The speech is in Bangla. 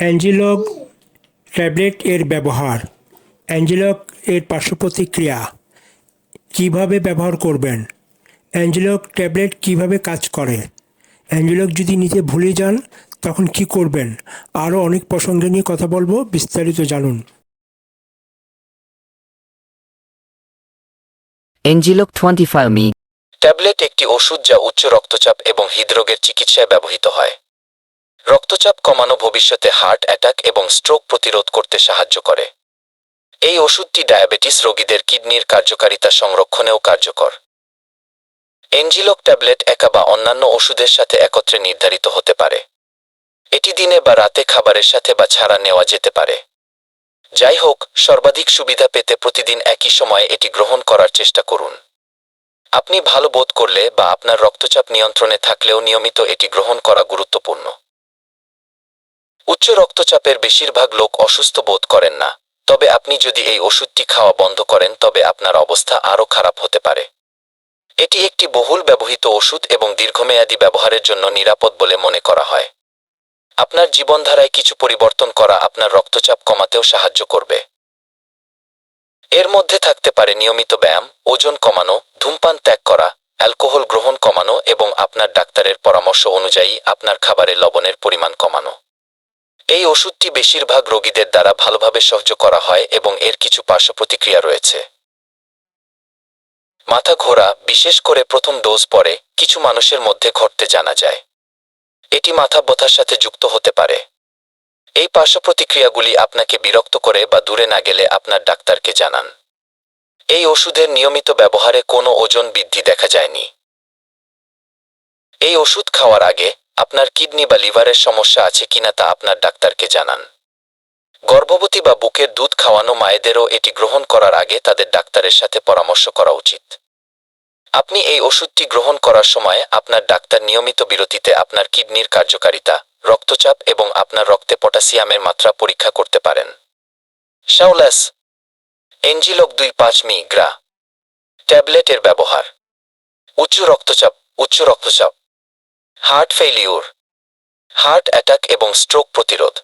অ্যাঞ্জিলগ ট্যাবলেট এর ব্যবহার অ্যাঞ্জিলগ এর পার্শ্ব প্রতিক্রিয়া কীভাবে ব্যবহার করবেন অ্যাঞ্জিলগ ট্যাবলেট কীভাবে কাজ করে অ্যাঞ্জিলগ যদি নিতে ভুলে যান তখন কি করবেন আরও অনেক প্রসঙ্গে নিয়ে কথা বলব বিস্তারিত জানুন। Engelok 25 মি ট্যাবলেট একটি ওষুধ যা উচ্চ রক্তচাপ এবং হৃদরোগের চিকিৎসায় ব্যবহৃত হয়। রক্তচাপ কমানো ভবিষ্যতে হার্ট অ্যাটাক এবং স্ট্রোক প্রতিরোধ করতে সাহায্য করে। এই ওষুধটি ডায়াবেটিস রোগীদের কিডনির কার্যকারিতা সংরক্ষণেও কার্যকর। এনজিলক ট্যাবলেট একা বা অন্যান্য ওষুধের সাথে একত্রে নির্ধারিত হতে পারে। এটি দিনে বা রাতে খাবারের সাথে বা ছাড়া নেওয়া যেতে পারে। যাই হোক, সর্বাধিক সুবিধা পেতে প্রতিদিন একই সময়ে এটি গ্রহণ করার চেষ্টা করুন। আপনি ভালো বোধ করলে বা আপনার রক্তচাপ নিয়ন্ত্রণে থাকলেও নিয়মিত এটি গ্রহণ করা গুরুত্বপূর্ণ। উচ্চ রক্তচাপের বেশিরভাগ লোক অসুস্থ বোধ করেন না। তবে আপনি যদি এই ওষুধটি খাওয়া বন্ধ করেন, তবে আপনার অবস্থা আরও খারাপ হতে পারে। এটি একটি বহুল ব্যবহৃত ওষুধ এবং দীর্ঘমেয়াদী ব্যবহারের জন্য নিরাপদ বলে মনে করা হয়। আপনার জীবনধারায় কিছু পরিবর্তন করা আপনার রক্তচাপ কমাতেও সাহায্য করবে। এর মধ্যে থাকতে পারে নিয়মিত ব্যায়াম, ওজন কমানো, ধূমপান ত্যাগ করা, অ্যালকোহল গ্রহণ কমানো এবং আপনার ডাক্তারের পরামর্শ অনুযায়ী আপনার খাবারে লবণের পরিমাণ কমানো। এই ওষুধটি বেশিরভাগ রোগীদের দ্বারা ভালোভাবে সহ্য করা হয় এবং এর কিছু পার্শ্ব প্রতিক্রিয়া রয়েছে। মাথা ঘোরা, বিশেষ করে প্রথম ডোজ পরে, কিছু মানুষের মধ্যে ঘটতে জানা যায়। এটি মাথা ব্যথার সাথে যুক্ত হতে পারে। এই পার্শ্ব প্রতিক্রিয়াগুলি আপনাকে বিরক্ত করে বা দূরে না গেলে আপনার ডাক্তারকে জানান। এই ওষুধের নিয়মিত ব্যবহারে কোনো ওজন বৃদ্ধি দেখা যায়নি। এই ওষুধ খাওয়ার আগে আপনার কিডনি বা লিভারের সমস্যা আছে কিনা তা আপনার ডাক্তারকে জানান। গর্ভবতী বা বুকের দুধ খাওয়ানো মায়েদেরও এটি গ্রহণ করার আগে তাদের ডাক্তারের সাথে পরামর্শ করা উচিত। আপনি এই ওষুধটি গ্রহণ করার সময় আপনার ডাক্তার নিয়মিত বিরতিতে আপনার কিডনির কার্যকারিতা, রক্তচাপ এবং আপনার রক্তে পটাশিয়ামের মাত্রা পরীক্ষা করতে পারেন। শাওলাস, এনজিলক দুই পাঁচ মি গ্রা ট্যাবলেটের ব্যবহার। উচ্চ রক্তচাপ উচ্চ রক্তচাপ। হার্ট ফেইলিউর হার্ট অ্যাটাক এবং স্ট্রোক প্রতিরোধ।